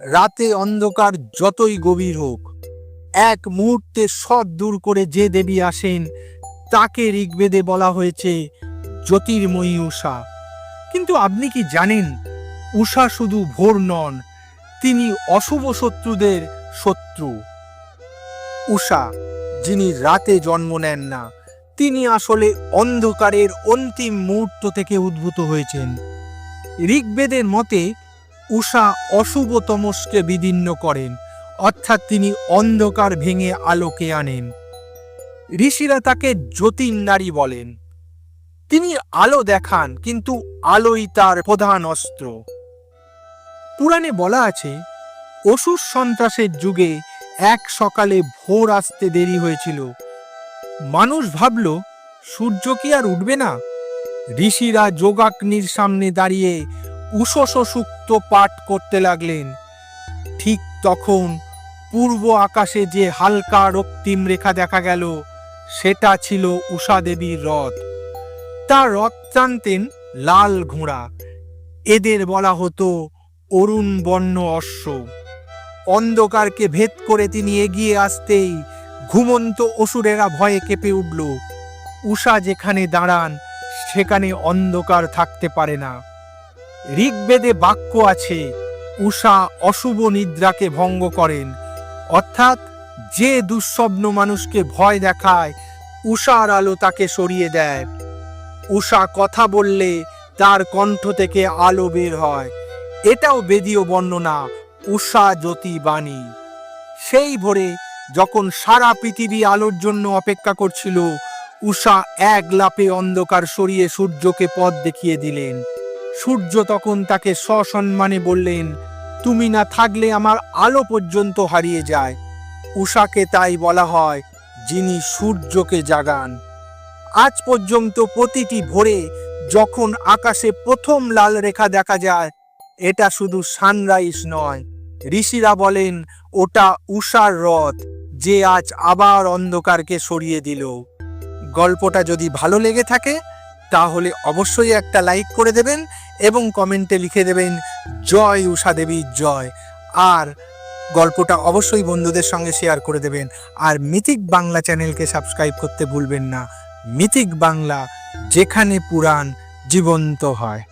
রাতে অন্ধকার যতই গভীর হোক, এক মুহূর্তে সব দূর করে যে দেবী আসেন, তাকে ঋগ্বেদে বলা হয়েছে জ্যোতির্ময়ী উষা কিন্তু আপনি কি জানেন উষা শুধু ভোর নন, তিনি অশুভ শত্রুদের শত্রু। উষা যিনি রাতে জন্ম নেন না, তিনি আসলে অন্ধকারের অন্তিম মুহূর্ত থেকে উদ্ভূত হয়েছেন। ঋগ্বেদের মতে উষা অশুভ তমসকে বিদীর্ণ করেন, অর্থাৎ তিনি অন্ধকার ভেঙে আলোকে আনেন। ঋষিরা তাকে জ্যোতির নারী বলেন। তিনি আলো দেখান, কিন্তু আলোই তার প্রধান অস্ত্র। পুরাণে বলা আছে, অসুর সন্ত্রাসের যুগে এক সকালে ভোর আসতে দেরি হয়েছিল। মানুষ ভাবল, সূর্য কি আর উঠবে না? ঋষিরা যোগাগ্নির সামনে দাঁড়িয়ে উষস পাঠ করতে লাগলেন। ঠিক তখন পূর্ব আকাশে যে হালকা রক্তিম রেখা দেখা গেল, সেটা ছিল উষা দেবীর রথ। তার রথ টানতেন লাল ঘোড়া। এদের বলা হতো অরুণ বর্ণ অশ্ব। অন্ধকারকে ভেদ করে তিনি এগিয়ে আসতেই ঘুমন্ত অসুরেরা ভয়ে কেঁপে উঠল। উষা যেখানে দাঁড়ান, সেখানে অন্ধকার থাকতে পারে না। ঋগ্বেদে বাক্য আছে, উষা অশুভ নিদ্রাকে ভঙ্গ করেন। অর্থাৎ যে দুঃস্বপ্ন মানুষকে ভয় দেখায়, উষার আলো তাকে সরিয়ে দেয়। উষা কথা বললে তার কণ্ঠ থেকে আলো বের হয়। এটাও বেদীয় বর্ণনা, উষা জ্যোতি বাণী। সেই ভোরে যখন সারা পৃথিবী আলোর জন্য অপেক্ষা করছিল, উষা এক লাপে অন্ধকার সরিয়ে সূর্যকে পথ দেখিয়ে দিলেন। সূর্য তখন তাকে সসম্মানে বললেন, তুমি না থাকলে আমার আলো পর্যন্ত হারিয়ে যায়। উষাকে তাই বলা হয়, যিনি সূর্যকে জাগান। আজ পর্যন্ত প্রতিটি ভোরে যখন আকাশে প্রথম লাল রেখা দেখা যায়, এটা শুধু সানরাইজ নয়। ঋষিরা বলেন, ওটা উষার রথ, যে আজ আবার অন্ধকারকে সরিয়ে দিল। গল্পটা যদি ভালো লেগে থাকে তাহলে অবশ্যই একটা লাইক করে দেবেন এবং কমেন্টে লিখে দেবেন, জয় উষা দেবী, জয়। আর গল্পটা অবশ্যই বন্ধুদের সঙ্গে শেয়ার করে দেবেন। আর মিথিক বাংলা চ্যানেলকে সাবস্ক্রাইব করতে ভুলবেন না। মিথিক বাংলা, যেখানে পুরাণ জীবন্ত হয়।